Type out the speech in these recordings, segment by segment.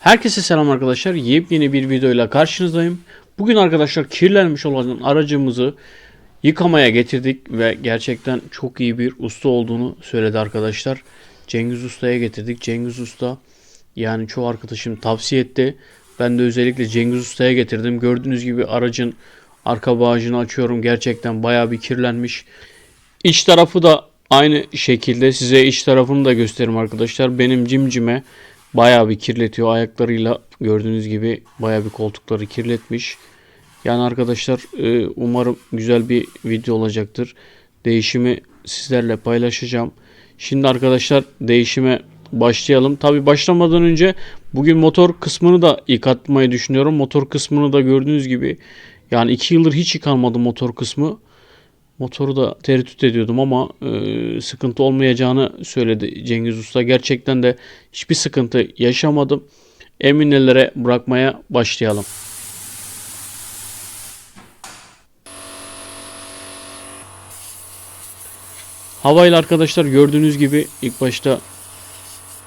Herkese selam arkadaşlar. Yepyeni bir videoyla karşınızdayım. Bugün arkadaşlar kirlenmiş olan aracımızı yıkamaya getirdik ve gerçekten çok iyi bir usta olduğunu söyledi arkadaşlar. Cengiz Usta'ya getirdik. Cengiz Usta yani çoğu arkadaşım tavsiye etti. Ben de özellikle Cengiz Usta'ya getirdim. Gördüğünüz gibi aracın arka bağcını açıyorum. Gerçekten bayağı bir kirlenmiş. İç tarafı da aynı şekilde size iç tarafını da göstereyim arkadaşlar. Benim cimcime bayağı bir kirletiyor ayaklarıyla gördüğünüz gibi bayağı bir koltukları kirletmiş. Yani arkadaşlar e, umarım güzel bir video olacaktır. Değişimi sizlerle paylaşacağım. Şimdi arkadaşlar değişime başlayalım. Tabi başlamadan önce bugün motor kısmını da yıkatmayı düşünüyorum. Motor kısmını da gördüğünüz gibi yani 2 yıldır hiç yıkanmadı motor kısmı. Motoru da tereddüt ediyordum ama e, sıkıntı olmayacağını söyledi Cengiz Usta. Gerçekten de hiçbir sıkıntı yaşamadım. Eminelere bırakmaya başlayalım. Havayla arkadaşlar gördüğünüz gibi ilk başta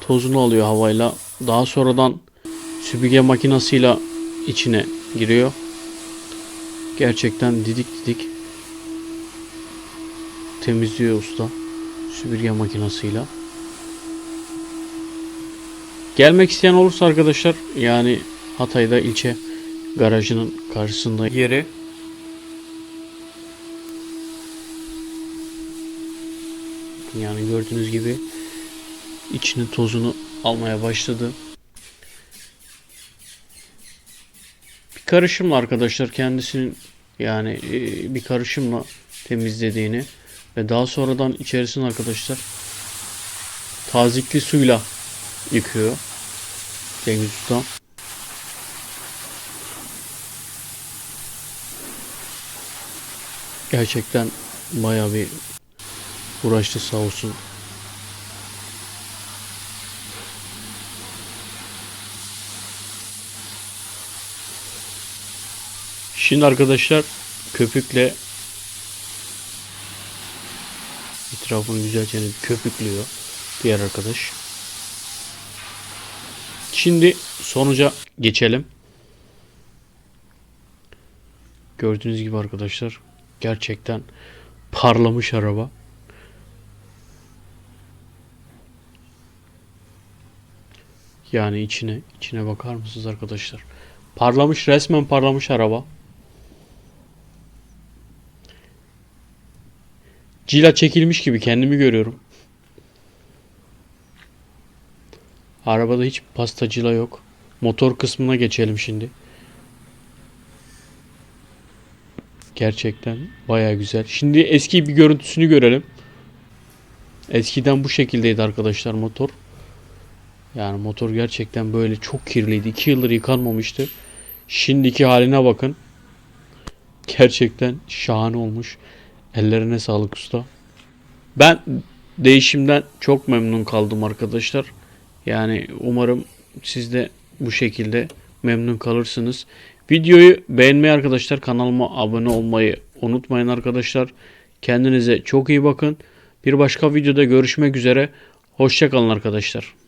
tozunu alıyor havayla. Daha sonradan süpürge makinasıyla içine giriyor. Gerçekten didik didik temizliyor usta süpürge makinasıyla. Gelmek isteyen olursa arkadaşlar yani Hatay'da ilçe garajının karşısında yeri. Yani gördüğünüz gibi içinin tozunu almaya başladı. Bir karışımla arkadaşlar kendisinin yani e, bir karışımla temizlediğini ve daha sonradan içerisini arkadaşlar tazikli suyla yıkıyor Cengiz Usta. Gerçekten bayağı bir uğraştı sağ olsun. Şimdi arkadaşlar köpükle etrafını güzelce köpüklüyor diğer arkadaş. Şimdi sonuca geçelim. Gördüğünüz gibi arkadaşlar gerçekten parlamış araba. Yani içine içine bakar mısınız arkadaşlar? Parlamış resmen parlamış araba. Cila çekilmiş gibi kendimi görüyorum. Arabada hiç pasta cila yok. Motor kısmına geçelim şimdi. Gerçekten baya güzel. Şimdi eski bir görüntüsünü görelim. Eskiden bu şekildeydi arkadaşlar motor. Yani motor gerçekten böyle çok kirliydi. 2 yıldır yıkanmamıştı. Şimdiki haline bakın. Gerçekten şahane olmuş. Ellerine sağlık usta. Ben değişimden çok memnun kaldım arkadaşlar. Yani umarım siz de bu şekilde memnun kalırsınız. Videoyu beğenmeyi arkadaşlar kanalıma abone olmayı unutmayın arkadaşlar. Kendinize çok iyi bakın. Bir başka videoda görüşmek üzere. Hoşçakalın arkadaşlar.